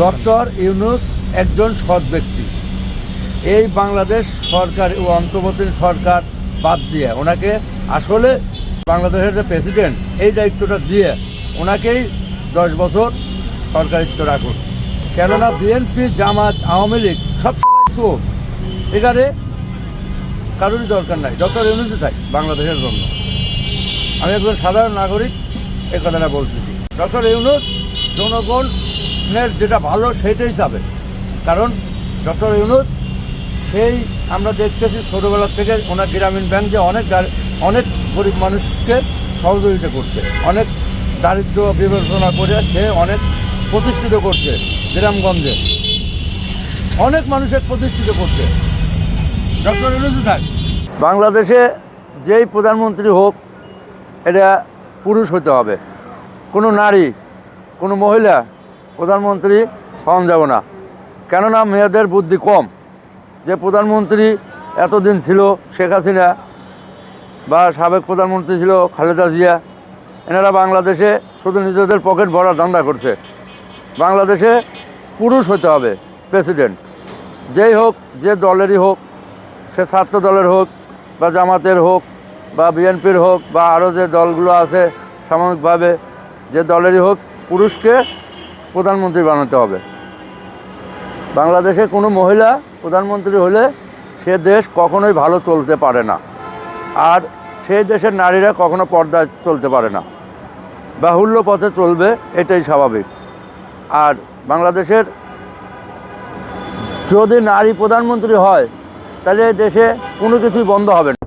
Doctor Yunus একজন সৎ ব্যক্তি। এই বাংলাদেশ সরকার ও অন্তর্বর্তী সরকার বাদ দিয়ে ওনাকে আসলে বাংলাদেশের যে প্রেসিডেন্ট, এই দায়িত্বটা দিয়ে ওনাকেই দশ বছর সরকারিত্ব রাখুন। কেননা বিএনপি, জামাত, আওয়ামী লীগ সব চোর এখানে কারোরই দরকার নাই, ডক্টর ইউনুসই তাই বাংলাদেশের জন্য। আমি একজন সাধারণ নাগরিক এই কথাটা বলতেছি। ডক্টর ইউনুস জনগণের যেটা ভালো সেটাই চাবে। কারণ ডক্টর ইউনুস, সেই আমরা দেখতেছি ছোটোবেলার থেকে ওনার গ্রামীণ ব্যাংক যে অনেক অনেক গরিব মানুষকে সহযোগিতা করছে, অনেক দারিদ্র বিবেচনা করে সে অনেক প্রতিষ্ঠিত করছে গ্রামগঞ্জে। অনেক মানুষের প্রতিষ্ঠিত করছে। ডক্টর ইউনুস থাক। বাংলাদেশে যেই প্রধানমন্ত্রী হোক, এটা পুরুষ হতে হবে। কোনো নারী, কোনো মহিলা প্রধানমন্ত্রী হওয়া যাব না। কেননা মেয়েদের বুদ্ধি কম। যে প্রধানমন্ত্রী এতদিন ছিল শেখ হাসিনা বা সাবেক প্রধানমন্ত্রী ছিল খালেদা জিয়া, এনারা বাংলাদেশে শুধু নিজেদের পকেট ভরা ধান্দা করছে। বাংলাদেশে পুরুষ হতে হবে, প্রেসিডেন্ট। যেই হোক, যে দলেরই হোক, সে ছাত্র দলের হোক বা জামাতের হোক বা বিএনপির হোক বা আরও যে দলগুলো আছে সাময়িকভাবে যে দলেরই হোক, পুরুষকে প্রধানমন্ত্রী বানাতে হবে। বাংলাদেশে কোনো মহিলা প্রধানমন্ত্রী হলে সে দেশ কখনোই ভালো চলতে পারে না। আর সেই দেশের নারীরা কখনো পর্দায় চলতে পারে না। বাহুল্য পথে চলবে, এটাই স্বাভাবিক। আর বাংলাদেশের যদি নারী প্রধানমন্ত্রী হয়, তাহলে দেশে কোনো কিছুই বন্ধ হবে না।